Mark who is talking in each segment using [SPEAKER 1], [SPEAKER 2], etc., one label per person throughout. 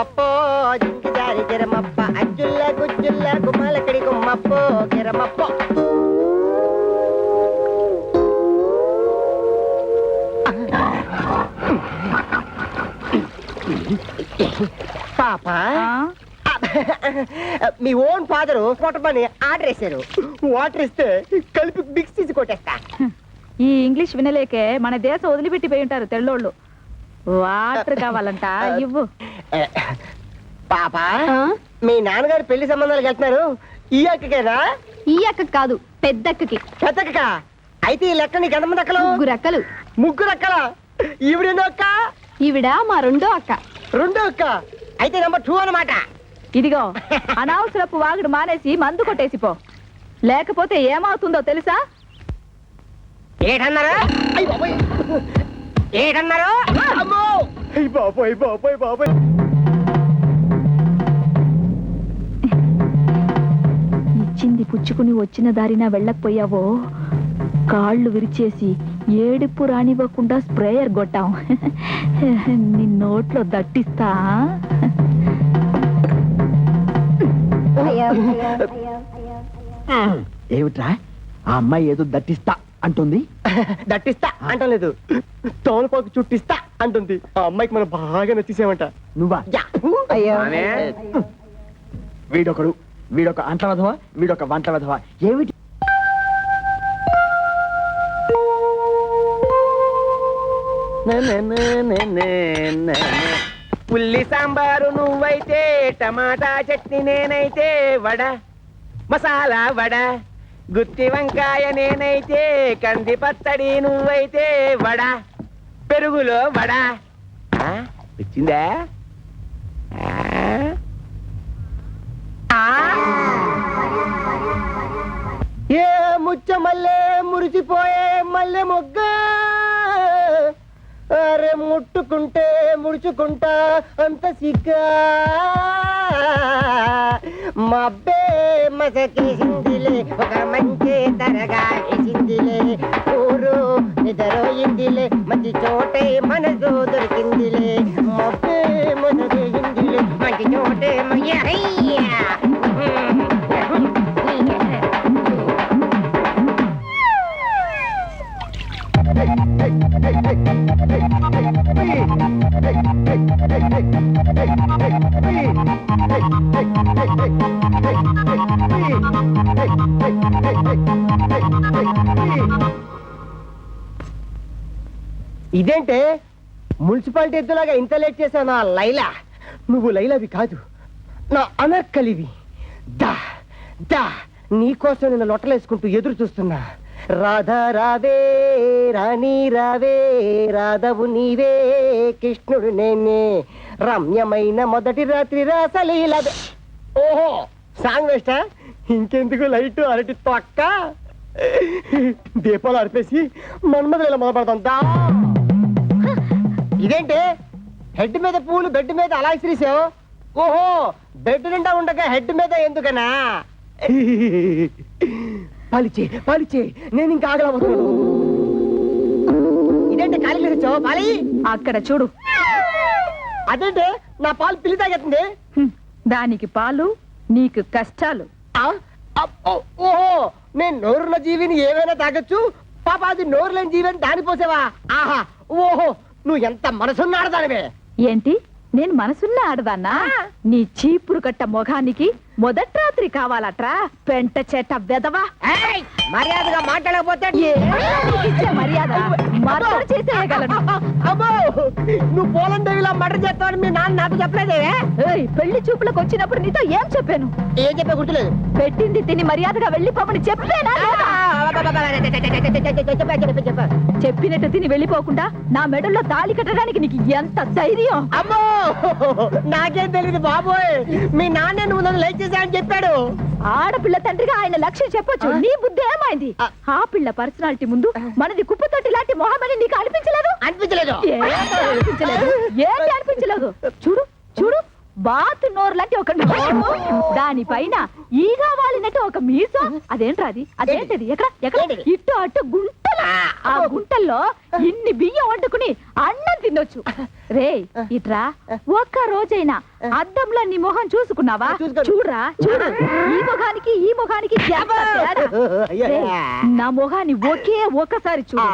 [SPEAKER 1] అప్పో జింకి జారి గిరమప్ప అజ్జుల్ల గుజ్జుల్ల గుమ్మలకడి గుమ్మప్పో గిరమప్పో. పాప మీ ఓన్ ఫాదరు కొట్టమని ఆర్డర్ వేశారు. వాటర్ ఇస్తే కలిపి మిక్స్ తీసి కొట్టేస్తా.
[SPEAKER 2] ఈ ఇంగ్లీష్ వినలేకే మన దేశం వదిలిపెట్టి పోయి ఉంటారు తెల్లోళ్ళు. వాటర్ కావాలంట ఇవ్వు.
[SPEAKER 1] పాప మీ నాన్నగారు పెళ్ళి సంబంధాలకు వెళ్తున్నారు ఈ అక్కకేనా?
[SPEAKER 3] ఈ అక్క కాదు పెద్దక్కకి.
[SPEAKER 1] పెద్దక్క అయితే ఈ లెక్క నీకు ఎంతమంది అక్కలు?
[SPEAKER 3] ముగ్గురు అక్కలు.
[SPEAKER 1] ముగ్గురు అక్కల? ఈవిడెన్నో అక్క?
[SPEAKER 3] ఈవిడ మా రెండో అక్క.
[SPEAKER 1] రెండో అక్క? అయితే నెంబర్ టూ అన్నమాట.
[SPEAKER 2] ఇదిగో అనవసరపు వాగుడు మానేసి మందు కొట్టేసి పో. లేకపోతే ఏమవుతుందో తెలుసా?
[SPEAKER 1] ఏటన్నారా? అయ్ బాబోయ్ ఏటన్నారు అమ్మో అయ్ బాబోయ్ బాబోయ్ బాబోయ్
[SPEAKER 2] ఇచ్చింది పుచ్చుకుని వచ్చిన దారిన వెళ్ళకపోయావో? కాళ్ళు విరిచేసి ఏడుపు రానివ్వకుండా స్ప్రేయర్ కొట్టాం. నీ నోట్లో దట్టిస్తా.
[SPEAKER 4] ఏమిట్రా? ఆ అమ్మాయి ఏదో దట్టిస్తా. అంటుంది?
[SPEAKER 1] దట్టిస్తా అంటలేదు. తోలుపాకు చుట్టిస్తా అంటుంది. ఆ అమ్మాయికి మనం బాగా నచ్చేసామంట.
[SPEAKER 4] నువ్వా? వీడొకడు వీడొక అంట వధవా వీడొక వంట వధవా. ఏమిటి?
[SPEAKER 1] ఉల్లి సాంబారు నువ్వైతే టమాటా చట్నీ నేనైతే వడ. మసాలా వడ. గుత్తి వంకాయ నేనైతే కంది పచ్చడి నువ్వైతే వడ. పెరుగులో వడ. వచ్చిందా? ఆ? ఏ ముచ్చ మల్లె మురిసిపోయే మల్లె మొగ్గ. అరే ముట్టుకుంటే ముడుచుకుంటా అంత సిగ్గా. మబ్బే మసకేసిందిలే ఒక మంచి తరగా వేసిందిలే ఊరు నిద్రోయిందిలే మంచి చోటే మనసు దొరికిందిలే. ఇదేంటే? మున్సిపాలిటీ ఎద్దులాగా ఇంత లేట్ చేసావు నా లైలా? నువ్వు లైలావి కాదు. నా అనర్కలివి. దా దా. నీకోసం నేను లొట్టలేసుకుంటూ ఎదురు చూస్తున్నా. రాధా రావే రాణి రావే రాధవు నీవే కృష్ణుడు నేనే. రమ్యమైన మొదటి రాత్రి రాసలీలదే ఓహో సాంగ్ వేస్టా? ఇంకెందుకు లైట్ అరటి తొక్క? దీపాలు అరిపేసి మన్మధులు మొదలు పెడతాం. దా. ఇదేంటి? హెడ్ మీద పూలు బెడ్ మీద అలా ఇసిరేసావు ఓహో బెడ్ నిండా ఉండగా హెడ్ మీద ఎందుకనా పాలిచే పాలిచే నేను ఇంకా ఆగలవద్దు ఇదేంటి ఖాళీ ఇచ్చావు పాలి.
[SPEAKER 2] అక్కడ చూడు.
[SPEAKER 1] అదేంటి? నా పాలు పిల్లి తాగేస్తుంది.
[SPEAKER 2] హ్మ్. దానికి పాలు నీకు కష్టాలు.
[SPEAKER 1] ఆ? అప్- ఓ- ఓహో నేను నోరున్న జీవిని ఏమైనా తాగొచ్చు? పాప అది నోరు లేని జీవిని దాని పోసావా ఆహా ఓహో నువ్వు ఎంత మనసున్నాడు దానివే
[SPEAKER 2] ఏంటి? నేను మనసున్న ఆడదాన్నా? నీ చీపురు కట్ట మొఖానికి మొదటి రాత్రి కావాలట్రా. పెంట చెట్ట వెదవా!
[SPEAKER 1] మర్యాదగా మాట్లాడకపోతే
[SPEAKER 2] మర్యాద. మర్డర్ చేసేయగలను.
[SPEAKER 1] నువ్వు పోలం దేవిలా మర్డర్ చేస్తావని మీ నాన్న నాకు చెప్పలేదే?
[SPEAKER 2] ఏయ్, పెళ్ళి చూపులకు వచ్చినప్పుడు నీతో ఏం చెప్పాను?
[SPEAKER 1] ఏం చెప్పే గుర్తులేదు?
[SPEAKER 2] పెట్టింది తిని మర్యాదగా వెళ్ళిపోమని చెప్పేనా? చెప్పినట్టు తిని వెళ్ళిపోకుండా నా మెడల్లో తాళి కట్టడానికి నీకు ఎంత ధైర్యం?
[SPEAKER 1] అమ్మో! నాకేం తెలియదు బాబోయ్. మీ నాన్న నువ్వు నన్ను చెప్పాడు.
[SPEAKER 2] ఆడపిల్ల తండ్రిగా ఆయన లక్ష్యం చెప్పొచ్చు. నీ బుద్ధి ఏమైంది?
[SPEAKER 1] ఆ.
[SPEAKER 2] పిల్ల పర్సనాలిటీ ముందు మనది కుప్పతొట్టి లాంటి మొహమని నీకు అనిపించలేదు?
[SPEAKER 1] అనిపించలేదు.
[SPEAKER 2] అనిపించలేదు? ఏంటి అనిపించలేదు? చూడు చూడు. బాతు నోరు లాంటి ఒక నోరు. దానిపైన ఈగా వాలినట్టు ఒక మీసం. అదేంట్రా అది? అదేంటది ఎక్కడ? ఎక్కడ? ఇటు అటు గుంట ఆ గుంటల్లో ఇన్ని బియ్యం వండుకుని అన్నం తినొచ్చు. రే ఇట్రా ఒక్క రోజైనా అద్దంలో నీ మొహం చూసుకున్నావా?
[SPEAKER 1] చూసుకోను.
[SPEAKER 2] చూడరా చూడు. ఈ మొఖానికి ఈ మొఖానికి నా మొహాన్ని ఒకే ఒక్కసారి చూడు.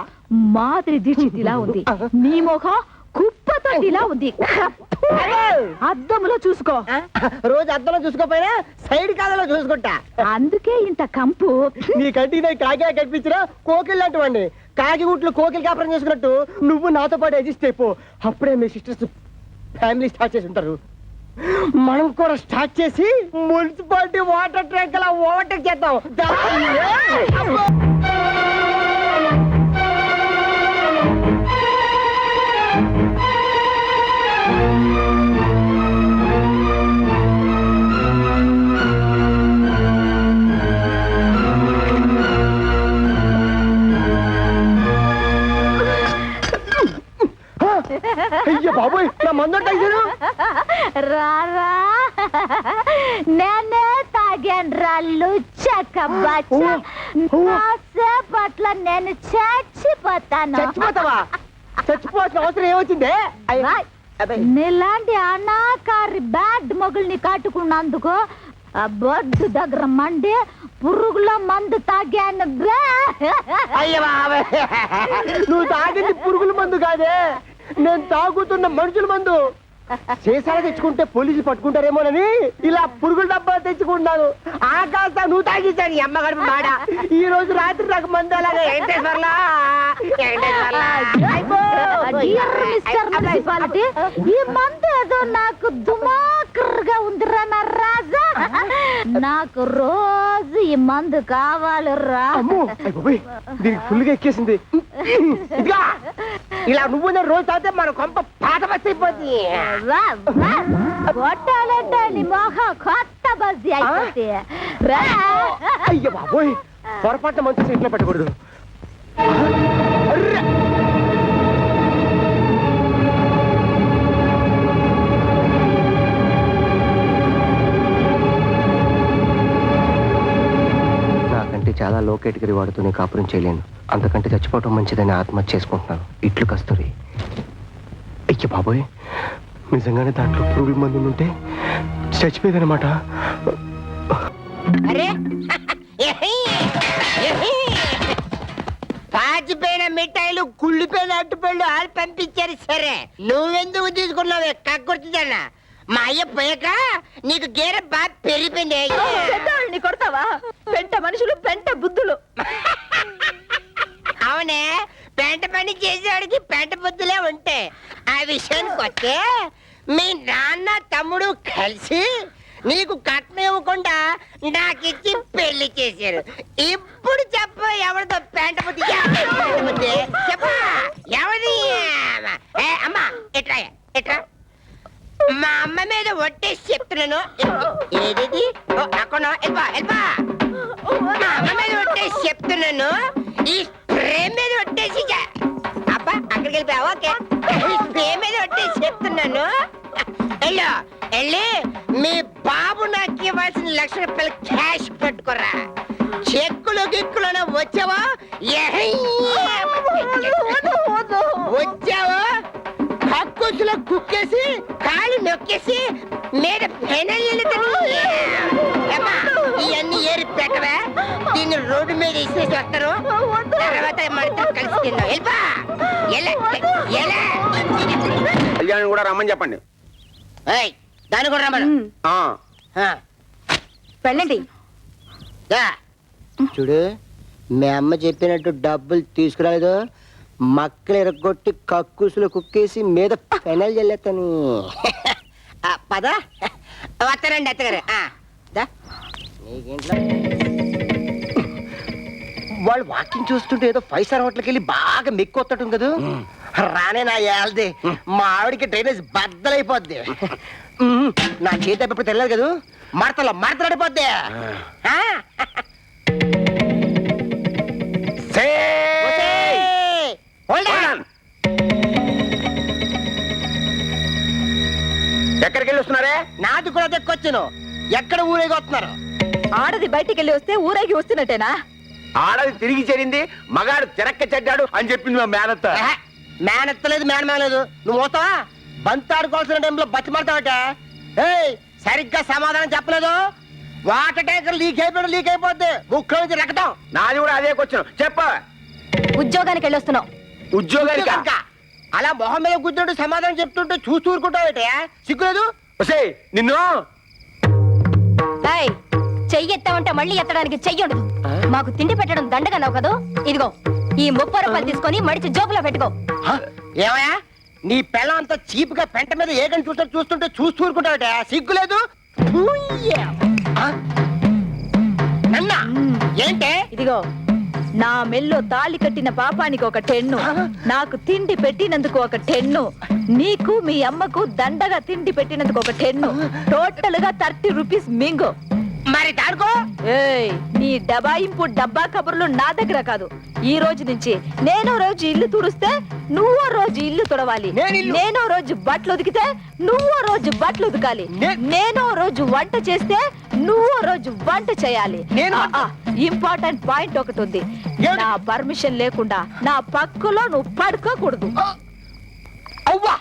[SPEAKER 2] మాదిరి దీక్షితిలా ఉంది. నీ మొహం కుప్పతోటిలా ఉంది. అద్దంలో చూసుకో.
[SPEAKER 1] రోజు అద్దంలో చూసుకోపోయినా సైడ్ కాలంలో చూసుకుంటా.
[SPEAKER 2] అందుకే ఇంత కంపు.
[SPEAKER 1] నీ నేను కాకిలా కనిపించిన కోకిల్ లాంటి వాడిని కాకి గుట్లు కోకిల్ కాపురం చేసుకున్నట్టు నువ్వు నాతో పాటు అడ్జస్ట్ అయిపో అప్పుడే మీ సిస్టర్స్ ఫ్యామిలీ స్టార్ట్ చేసి ఉంటారు. మనం కూడా స్టార్ట్ చేసి మున్సిపాలిటీ వాటర్ ట్యాంక్ అలా ఓవర్టేక్ చేద్దాం అయ్యో బాబోయ్ నా మందు టైజరు
[SPEAKER 2] రారా నేనే తాగాను రాళ్ళు పట్ల నేను చచ్చిపోతాను.
[SPEAKER 1] చచ్చిపోతావా? చచ్చిపోవాల్సిన అవసరం ఏమొచ్చిందే.
[SPEAKER 2] నీలాంటి అనాకారి బ్యాడ్ మొగుల్ని కట్టుకున్నందుకు ఆ బొడ్డు దగ్గర మండి పురుగుల మందు తాగాను
[SPEAKER 1] నువ్వు తాగింది పురుగుల మందు కాదే. నేను తాగుతున్న మనుషుల మందు చేసారా తెచ్చుకుంటే పోలీసులు పట్టుకుంటారేమోనని ఇలా పురుగుల డబ్బా తెచ్చుకుంటున్నాను ఆకాశ నువ్వు తాగించాను ఈ అమ్మ గడుపు మాడ ఈ రోజు రాత్రి నాకు మందు అలాగే
[SPEAKER 2] ఈ మందు ఏదో నాకు దుమాకర్గా ఉందిరా నా నాకు రోజు ఈ మందు కావాలి
[SPEAKER 1] దీనికి ఫుల్గా ఎక్కేసింది. ఇదిగా ఇలా నువ్వు నేను రోజు తాగితే మన కొంప పాత బస్ అయిపోద్ది.
[SPEAKER 2] కొట్టాలంటే నీ మొహం కొత్త బస్సు అయిపోతే. రా
[SPEAKER 1] అయ్య బాబోయ్ పొరపాటున మంచి సీట్లో పెట్టకూడదు. అర్రె!
[SPEAKER 5] చాలా లో కేటగిరీ వాడుతూనే కాపురం చేయలేను. అంతకంటే చచ్చిపోవటం మంచిదని ఆత్మహత్య చేసుకుంటున్నాను. ఇట్లు కస్తూరి. ఇచ్చి బాబోయ్. నిజంగానే దాంట్లో పురుగుల మందు ఉంటే చచ్చిపోయేదనమాట
[SPEAKER 6] అరే! పాచిపోయిన మిఠాయిలు కుళ్ళిపోయిన అట్టుపళ్ళు ఆలు పంపించారు సరే. నువ్వెందుకు తీసుకున్నావే? కక్కుర్తిదన్న మా అయ్య పోయాక నీకు గేర బాగా పెరిగిపోయింది
[SPEAKER 2] పెద్దవాళ్ళని కొడతావా? పెంట మనుషులు పెంట బుద్ధులు.
[SPEAKER 6] అవునే పెంట పని చేసేవాడికి పెంట బుద్ధులే ఉంటే. ఆ విషయానికి వస్తే మీ నాన్న తమ్ముడు కలిసి నీకు కట్నం ఇవ్వకుండా నాకిచ్చి పెళ్ళి చేశారు. ఇప్పుడు చెప్పు ఎవరితో పెంట బుద్ధి. పెంట బుద్ధి. చెప్పు. ఎవరి అమ్మా ఎట్రా ఎట్రా? మా అమ్మ మీద ఒట్టేసి చెప్తున్నాను. ఏది అక్కడ వెళ్ళిపా వెళ్ళిపా మా అమ్మ మీద ఒట్టేసి చెప్తున్నాను. ఈ ఫ్రేమ్ మీద ఒట్టేసి చె- అబ్బా అక్కడికి వెళ్ళిపోయావు? ఓకే. ఈ ఫ్రేమ్ మీద ఒట్టేసి చెప్తున్నాను. వెళ్ళు వెళ్ళి మీ బాబు నాకు ఇవ్వాల్సిన లక్ష రూపాయలు క్యాష్ పెట్టుకోరా. చెక్కులు గిక్కులు వచ్చావా? వచ్చావా కుక్కేసి కాలు నొక్కేసి మీద ఇవన్నీ ఏరి పెట్టవా? దీన్ని రోడ్డు మీద ఇసేసి వస్తారు. తర్వాత మనతో కలిసి తిందాం. వెళ్ళిపా. ఎలా ఎలా
[SPEAKER 7] కళ్యాణ్ కూడా రమ్మని చెప్పండి.
[SPEAKER 6] ఏయ్, దాన్ని కూడా రమ్మను.
[SPEAKER 3] వెళ్ళండి.
[SPEAKER 6] దా.
[SPEAKER 1] చూడు మీ అమ్మ చెప్పినట్టు డబ్బులు తీసుకురాలేదు. మక్కలు ఎరగొట్టి కక్కుసులు కుక్కేసి మీద పెనల్ చెల్లేస్తాను
[SPEAKER 6] ఆ, పద. వస్తారండి అత్తగారు.
[SPEAKER 1] వాళ్ళు వాకింగ్ చూస్తుంటే ఏదో ఫైవ్ స్టార్ హోటల్కి వెళ్ళి బాగా మెక్కొత్తట్టుంది కదా? రానే నా ఏళ్ళది. మా ఆవిడకి డ్రైనేజ్ బద్దలైపోద్ది. నా చేతి ఎప్పుడు తెలియదు కదా? మడతలో మడతలాడిపోద్ది
[SPEAKER 7] ఎక్కడికి వెళ్ళి వస్తున్నారే?
[SPEAKER 1] నాది కూడా దక్కొచ్చును. ఎక్కడ ఊరేగి వస్తున్నారు?
[SPEAKER 2] ఆడది బయటికి వెళ్ళి వస్తే ఊరేగి వస్తున్నట్టేనా?
[SPEAKER 7] ఆడది తిరిగి చేరింది మగాడు తిరక్క చెడ్డాడు అని చెప్పింది మా మేనత్త.
[SPEAKER 1] ఏహే, మేనెత్తలేదు మేనమేలేదు నువ్వు పోతావా బంతి ఆడుకోవాల్సిన టైంలో బతిమాడతావట ఏయ్ సరిగ్గా సమాధానం చెప్పలేదు. వాటర్ ట్యాంకర్ లీక్ అయిపోయిన లీక్ అయిపోద్ది. ముక్కలో నుంచి రకటం
[SPEAKER 7] నాది కూడా అదే క్వశ్చన్. చెప్ప.
[SPEAKER 3] ఉద్యోగానికి వెళ్ళొస్తున్నావు
[SPEAKER 7] ఉద్యోగానిక?
[SPEAKER 1] అలా మొహం మీద కూర్చుంటూ సమాధానం చెప్తుంటే చూస్తూ ఊరుకుంటావట సిగ్గులేదు?
[SPEAKER 7] ఒసేయ్ నిన్ను.
[SPEAKER 3] ఏయ్, చెయ్యి ఎత్తామంటే మళ్ళీ ఎత్తడానికి చెయ్యి ఉండదు. మాకు తిండి పెట్టడం దండగన్నావు కదూ? ఇదిగో ఈ ముప్పై రూపాయలు తీసుకొని మడిచి జోబులో పెట్టుకో.
[SPEAKER 1] ఏమయ్యా? నీ పిల్లం అంత చీప్గా పెంట మీద ఏగని చూస్తే చూస్తుంటే చూస్తూ ఊరుకుంటావట సిగ్గులేదు? ఊయ్యా. ఆ? నన్నా ఏంటే?
[SPEAKER 2] ఇదిగో నా మెల్లో తాళి కట్టిన పాపానికి ఒక టెన్ను. నాకు తిండి పెట్టినందుకు ఒక టెన్ను. నీకు మీ అమ్మకు దండగా తిండి పెట్టినందుకు ఒక టెన్ను. టోటల్గా థర్టీ రూపీస్ మింగు.
[SPEAKER 1] మరి దానికో
[SPEAKER 2] ఏయ్ నీ డబాయింపు డబ్బా కబుర్లు నా దగ్గర కాదు. ఈ రోజు నుంచి నేనో రోజు ఇల్లు తుడిస్తే నువ్వో రోజు ఇల్లు తుడవాలి.
[SPEAKER 1] నేను ఇల్లు-
[SPEAKER 2] నేనో రోజు బట్టలు ఉతికితే నువ్వో రోజు బట్టలు ఉతకాలి.
[SPEAKER 1] నే-
[SPEAKER 2] నేనో రోజు వంట చేస్తే నువ్వో రోజు వంట చేయాలి.
[SPEAKER 1] నేను వంట-
[SPEAKER 2] ఇంపార్టెంట్ పాయింట్ ఒకటి ఉంది.
[SPEAKER 1] ఏమిటి?
[SPEAKER 2] నా పర్మిషన్ లేకుండా నా పక్కలో నువ్వు పడుకోకూడదు.
[SPEAKER 1] అవ్వా!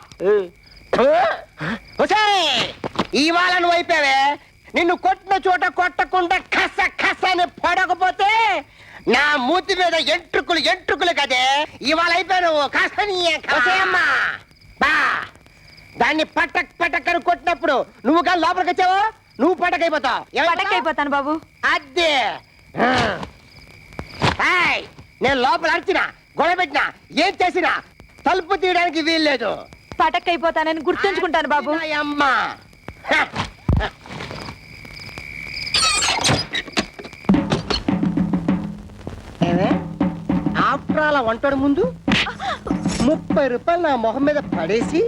[SPEAKER 1] ఒసేయ్! ఇవాళ నువ్వు అయిపోయావే. నిన్ను కొట్టిన చోట కొట్టకుండా కస కస అని పడకపోతే నా మూతి మీద ఎంట్రుకులు ఎంట్రుకులు కదే. ఇవాళ కసయమ్మా బా. దాన్ని పటక్ పటక్ అని కొట్టినప్పుడు నువ్వు కానీ లోపలికి వచ్చావో? నువ్వు పటక్ అయిపోతావు
[SPEAKER 2] పటకైపోతాను బాబు.
[SPEAKER 1] అదే నేను లోపల అరిచినా గొడవ పెట్టినా ఏం చేసినా తలుపు తీయడానికి వీల్లేదు.
[SPEAKER 2] పటకైపోతానని గుర్తుంచుకుంటాను బాబు.
[SPEAKER 1] అమ్మా. ఆల్ వంటడు ముందు ముప్పై రూపాయలు నా మొహం మీద పడేసి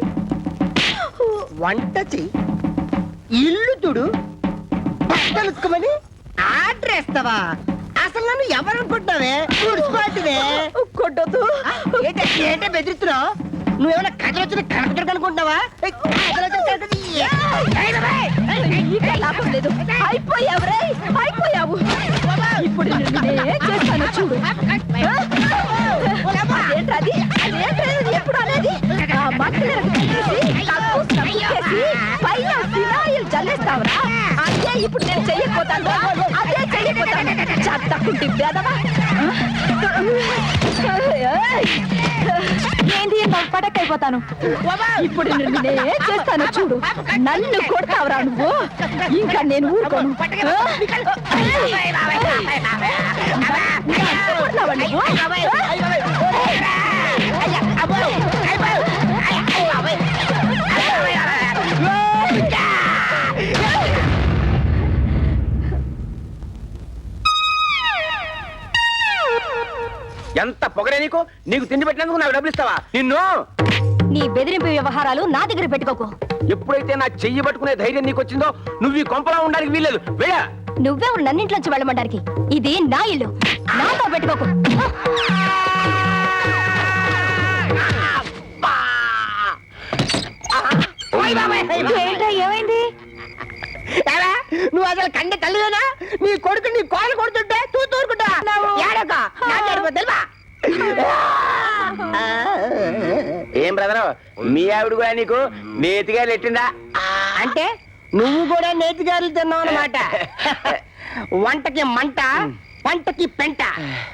[SPEAKER 1] వంట చెయ్యి ఇల్లు తుడు బట్టలు ఉతుకోమని ఆర్డర్ వేస్తావా అసలు నన్ను ఎవరు అనుకుంటున్నావే ముడిచిపోతుందే
[SPEAKER 2] కొట్టొద్దు
[SPEAKER 1] ఏంటే ఏంటే బెదిరిస్తున్నావు నువ్వేమైనా కథలు వచ్చిన కనకదుర్గ అనుకుంటున్నావా ఏయ్, కథలు వచ్చిన కనకదుర్గ. ఏయ్, బాబాయ్.
[SPEAKER 2] ఇక లాభం లేదు అయిపోయావు రే అయిపోయావు ఇప్పుడు నిన్ను నేనేం చేస్తానో చూడు చట్టకుంటి బెదవా ఏంటి పడకైపోతాను ఇప్పుడు నిన్ను నేనేం చేస్తానో చూడు నన్ను కొడతావురా నువ్వు ఇంకా నేను ఊరుకోను కొడతావా నువ్వు?
[SPEAKER 7] ఎంత పొగరే నీకు? నీకు తిండి పెట్టినందుకు నాకు డబ్బులు ఇస్తావా? నిన్ను!
[SPEAKER 3] నీ బెదిరింపు వ్యవహారాలు నా దగ్గర పెట్టుకోకు.
[SPEAKER 7] ఎప్పుడైతే నా చెయ్యి పట్టుకునే ధైర్యం నీకు వచ్చిందో నువ్వు ఈ కొంపలా ఉండడానికి వీల్లేదు. వెళ్ళ!
[SPEAKER 3] నువ్వెవరు నన్నింట్లోంచి వెళ్ళమంటానికి? ఇది నా ఇల్లు. నాతో పెట్టుకోకు.
[SPEAKER 2] ఏమైంది?
[SPEAKER 1] నువ్వు అసలు కండ తల్లివేనా నీ కొడుకు నీ కోళ్ళు కొడుతుంటే తూ తూరుకుంటా ఏడక? తెలుపా
[SPEAKER 7] మీ ఆవిడ కూడా నీకు నేతిగా నెట్టిందా
[SPEAKER 1] అంటే నువ్వు కూడా నేతిగారులు తిన్నావు అనమాట వంటకి మంట పంటకి పెంట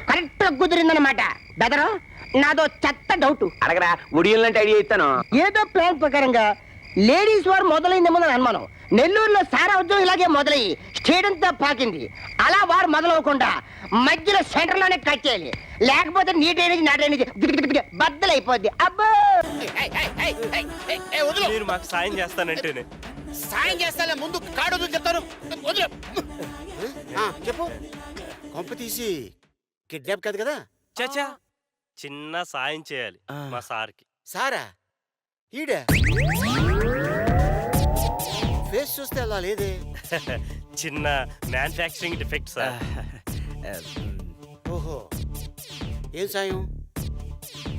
[SPEAKER 1] కరెక్ట్గా కుదిరిందనమాట బెదరు నాదో చెత్త డౌట్.
[SPEAKER 7] అడగరా ఉడియలంటే ఐడియా ఇస్తాను.
[SPEAKER 1] ఏదో ప్లాన్ ప్రకారంగా లేడీస్ వారు మొదలైందేమో అని అనుమానం. నెల్లూరులో సారా ఉద్యోగం ఇలాగే మొదలయ్యి స్టేట్ అంతా పాకింది. అలా వారు మొదలవకుండా మధ్యలో సెంటర్లోనే కట్ చేయాలి. లేకపోతే నీ డ్రైనేజ్ నా డ్రైనేజ్ బద్దలైపోద్ది. అబ్బో!
[SPEAKER 8] మీరు మాకు సాయం చేస్తానంటేనే.
[SPEAKER 9] సాయం చేస్తాలే ముందు కాడు చెప్తాను. వదిలే. ఆ, చెప్పు. కొంప తీసి కిడ్నాప్ కాదు కదా?
[SPEAKER 8] చచా చిన్న సాయం చేయాలి మా సార్కి.
[SPEAKER 9] సారా? ఈడే? ఫేస్ చూస్తే అలా లేదే.
[SPEAKER 8] చిన్న మ్యానుఫ్యాక్చరింగ్ డిఫెక్ట్ సార్.
[SPEAKER 9] ఓహో. ఏం సాయం?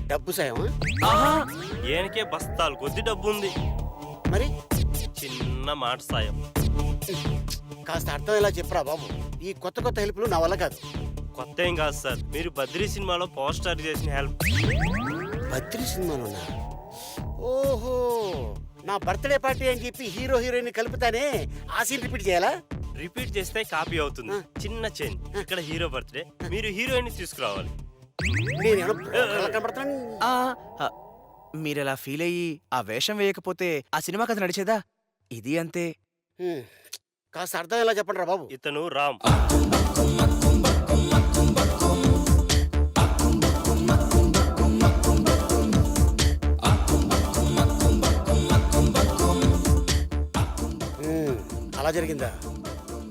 [SPEAKER 9] డబ్బు సాయం
[SPEAKER 8] ఏనికే బస్తాలు కొద్ది డబ్బు ఉంది
[SPEAKER 9] మరి?
[SPEAKER 8] చిన్న మాట సాయం.
[SPEAKER 9] కాస్త అర్థం ఎలా చెప్పరా బాబు? ఈ కొత్త కొత్త హెల్ప్లు నా వల్ల కాదు.
[SPEAKER 8] కొత్త ఏం కాదు సార్. మీరు బద్రీ సినిమాలో పవర్ స్టార్ చేసిన హెల్ప్.
[SPEAKER 9] బద్రి సినిమాలోనా? ఓహో నా బర్త్డే పార్టీ అని చెప్పి హీరో హీరోయిన్ కలుపుతానే ఆ సీన్ రిపీట్ చేయాలా?
[SPEAKER 8] రిపీట్ చేస్తే కాపీ అవుతుంది. చిన్న చేంజ్. ఇక్కడ హీరో బర్త్డే. మీరు హీరోయిన్ తీసుకురావాలి.
[SPEAKER 10] మీరలా ఫీల్ అయ్యి ఆ వేషం వేయకపోతే ఆ సినిమా కథ నడిచేదా? ఇది అంతే.
[SPEAKER 9] కాస్త అర్థం ఎలా చెప్పండి రా బాబు.
[SPEAKER 8] ఇతను రామ్.
[SPEAKER 9] అలా జరిగిందా?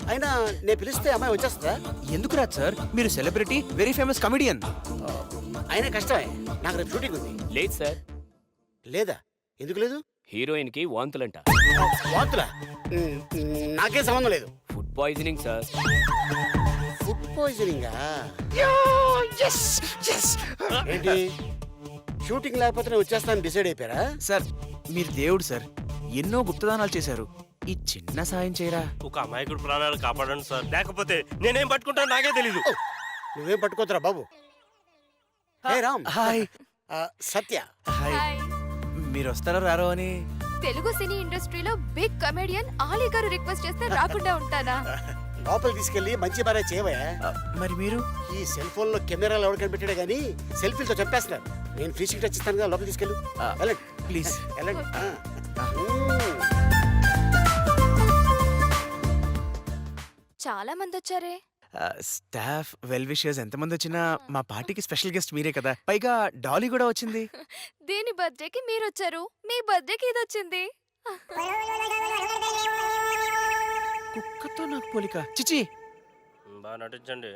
[SPEAKER 9] అయినా నేను పిలిస్తే అమ్మాయి వచ్చేస్తుందా?
[SPEAKER 10] ఎందుకు రాదు సార్? మీరు సెలబ్రిటీ వెరీ ఫేమస్ కమెడియన్.
[SPEAKER 9] అయినా కష్టమే. నాకు రేపు షూటింగ్ ఉంది.
[SPEAKER 11] లేదు సార్.
[SPEAKER 9] లేదా? ఎందుకు లేదు?
[SPEAKER 11] హీరోయిన్కి వాంతులంట
[SPEAKER 9] హ్మ్, నాకేం సంబంధం లేదు.
[SPEAKER 11] Food poisoning sir.
[SPEAKER 9] ఫుడ్ పాయిజనింగా? ఏంటి? షూటింగ్ లేకపోతే నేను వచ్చేస్తాను డిసైడ్ అయిపోయారా?
[SPEAKER 10] సార్ మీరు దేవుడు సార్. ఎన్నో గుప్తదానాలు చేశారు. ఈ చిన్న సాయం చేయరా?
[SPEAKER 8] ఒక అమాయకుడు ప్రాణాలు కాపాడండి సార్. లేకపోతే నేనేం పట్టుకుంటాను నాకే తెలీదు.
[SPEAKER 9] నువ్వేం పట్టుకోతురా బాబు? హే రామ్.
[SPEAKER 10] హాయ్.
[SPEAKER 9] ఆ, సత్య.
[SPEAKER 10] హాయ్. మీరు వస్తారో రారో అని?
[SPEAKER 12] తెలుగు సినీ ఇండస్ట్రీలో బిగ్ కమెడియన్ ఆలీ గారు రిక్వెస్ట్ చేస్తే రాకుండా ఉంటానా?
[SPEAKER 9] లోపలికి తీసుకెళ్ళి మంచి మరే చేయవయ్యా.
[SPEAKER 10] ఆ, మరి మీరు?
[SPEAKER 9] ఈ సెల్ ఫోన్లో కెమెరాలు ఎవరు కనిపెట్టాడు కానీ సెల్ఫీలతో చెప్పేస్తున్నారు నేను ఫ్రీ సీట్ ఇస్తాను కదా లోపలికి తీసుకెళ్ళు.
[SPEAKER 10] ఆ,
[SPEAKER 9] వెళ్ళండి.
[SPEAKER 10] ప్లీజ్.
[SPEAKER 9] వెళ్ళండి. ఆ.
[SPEAKER 12] చాలా మంది వచ్చారే
[SPEAKER 10] స్టాఫ్ వెల్ విషర్స్ ఎంతమంది వచ్చినా మా పార్టీకి స్పెషల్ గెస్ట్ మీరే కదా. పైగా డాలీ కూడా వచ్చింది.
[SPEAKER 12] దీని బర్త్డేకి మీరు వచ్చారు మీ బర్త్డేకి ఇది వచ్చింది
[SPEAKER 10] కుక్కతో నాకు పోలిక. చిచి!
[SPEAKER 8] బాగా నటించండి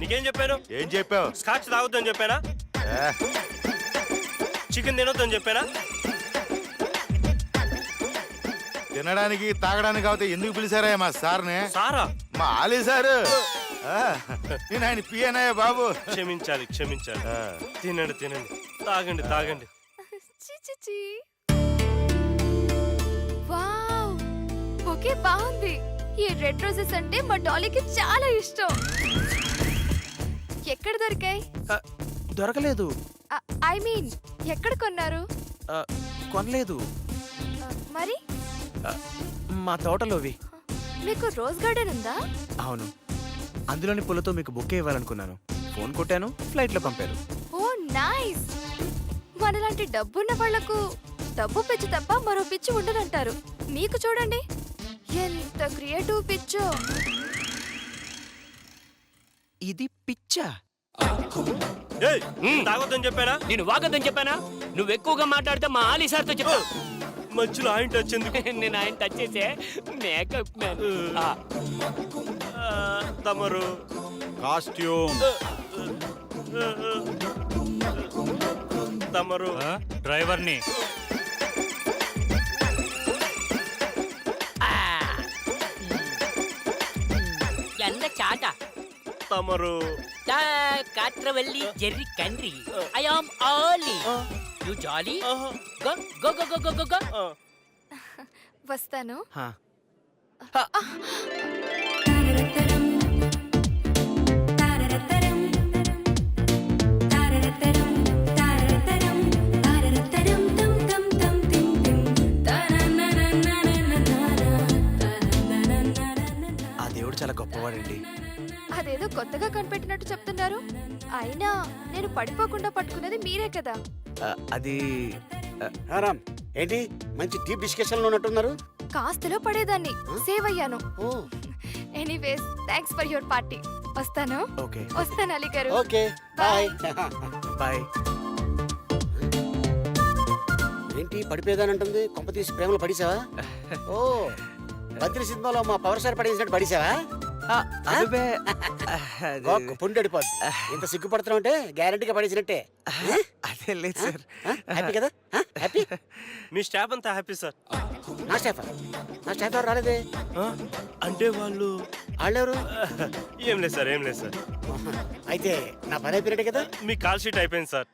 [SPEAKER 8] నీకేం చెప్పాను?
[SPEAKER 13] ఏం చెప్పావు?
[SPEAKER 8] స్కాచ్ తాగొద్దని చెప్పానా? చికెన్ తినొద్దని చెప్పానా?
[SPEAKER 13] తినడానికి తాగడానికి కాకపోతే ఎందుకు పిలిచారా మా సార్ని?
[SPEAKER 8] సారా?
[SPEAKER 13] మా ఆలీ సారు. ఆ, నేను ఆయన పియనయ్య బాబు.
[SPEAKER 8] క్షమించాలి క్షమించాలి.
[SPEAKER 13] ఆ,
[SPEAKER 8] తినండి తినండి. తాగండి తాగండి.
[SPEAKER 12] చి, చి, చి. వావ్ ఓకే బాగుంది. ఈ రెడ్ రోజెస్ అంటే మా డాలీకి చాలా ఇష్టం. ఎక్కడ దొరికాయి?
[SPEAKER 10] ఆ, దొరకలేదు.
[SPEAKER 12] ఐ మీన్ ఎక్కడ కొన్నారు?
[SPEAKER 10] ఆ, కొనలేదు.
[SPEAKER 12] ఆ, మరి?
[SPEAKER 10] మా తోటలోవి.
[SPEAKER 12] మీకు రోజ్ గార్డెన్ ఉందా?
[SPEAKER 10] అవును. అందులోని పూలతో మీకు బుక్ ఇవ్వాలనుకున్నాను. ఫోన్ కొట్టాను ఫ్లైట్లో పంపారు.
[SPEAKER 12] Oh nice! మనలాంటి డబ్బున్న వాళ్ళకు డబ్బు పిచ్చి తప్ప మరో పిచ్చి ఉండదంటారు. మీకు చూడండి. ఎంత క్రియేటివ్ పిచ్చో!
[SPEAKER 10] ఇది పిచ్చా?
[SPEAKER 8] తాగొద్దని చెప్పానా?
[SPEAKER 11] నేను వాగద్దని చెప్పానా? నువ్వు ఎక్కువగా మాట్లాడితే మా ఆలీ సార్తో చెప్పా
[SPEAKER 8] మధ్యలో ఆయన టచ్ ఎందుకు?
[SPEAKER 11] నేను ఆయన టచ్ చేసే మేకప్ మ్యాన్
[SPEAKER 8] తమరు.
[SPEAKER 13] కాస్ట్యూమ్.
[SPEAKER 8] తమరు.
[SPEAKER 13] డ్రైవర్ని.
[SPEAKER 6] ఎన్న చాట?
[SPEAKER 8] తమరు.
[SPEAKER 6] కాట్రవల్లి జెర్రీ కండ్రి. I am Ali you jolly. Go go go go go go.
[SPEAKER 12] వస్తాను.
[SPEAKER 10] ఆ దేవుడు చాలా గొప్పవాడండి.
[SPEAKER 12] అదేదో కొత్తగా కనిపెట్టినట్టు చెప్తున్నారు. అయినా నేను పడిపోకుండా పట్టుకున్నది మీరే కదా.
[SPEAKER 10] అది
[SPEAKER 9] రామ్ ఏంటి? మంచి డీప్ డిస్కషన్లో ఉన్నట్టున్నారు?
[SPEAKER 12] కాస్తలో పడేదాన్ని. సేవ్ అయ్యాను.
[SPEAKER 9] ఓ.
[SPEAKER 12] Anyways thanks for your party. వస్తాను?
[SPEAKER 10] ఓకే.
[SPEAKER 12] వస్తాను అలీ గారు.
[SPEAKER 9] Okay bye.
[SPEAKER 10] బాయ్.
[SPEAKER 9] ఏంటి పడిపోయేదానంటుంది? కొంప తీసి ప్రేమలో పడిసావా? ఓ. బద్రి సినిమాలో మా పవర్ స్టార్ పడేసినట్టు పడిసావా?
[SPEAKER 10] అది-
[SPEAKER 9] పుండి అడిపోద్ది. ఇంత సిగ్గుపడుతున్నావు అంటే గ్యారంటీగా పడేసినట్టే.
[SPEAKER 10] అదే లేదు సార్.
[SPEAKER 9] హ్యాపీ కదా? హ్యాపీ
[SPEAKER 8] మీ స్టాఫ్ అంతా హ్యాపీ సార్.
[SPEAKER 9] నా స్టాఫ్ నా స్టాఫ్ ఎవరు రాలేదే?
[SPEAKER 8] అంటే వాళ్ళు
[SPEAKER 9] వాళ్ళెవరు?
[SPEAKER 8] ఏం లేదు సార్ ఏం లేదు సార్.
[SPEAKER 9] అయితే నా పని అయిపోయినట్టే కదా?
[SPEAKER 8] మీ కాల్ షీట్ అయిపోయింది సార్.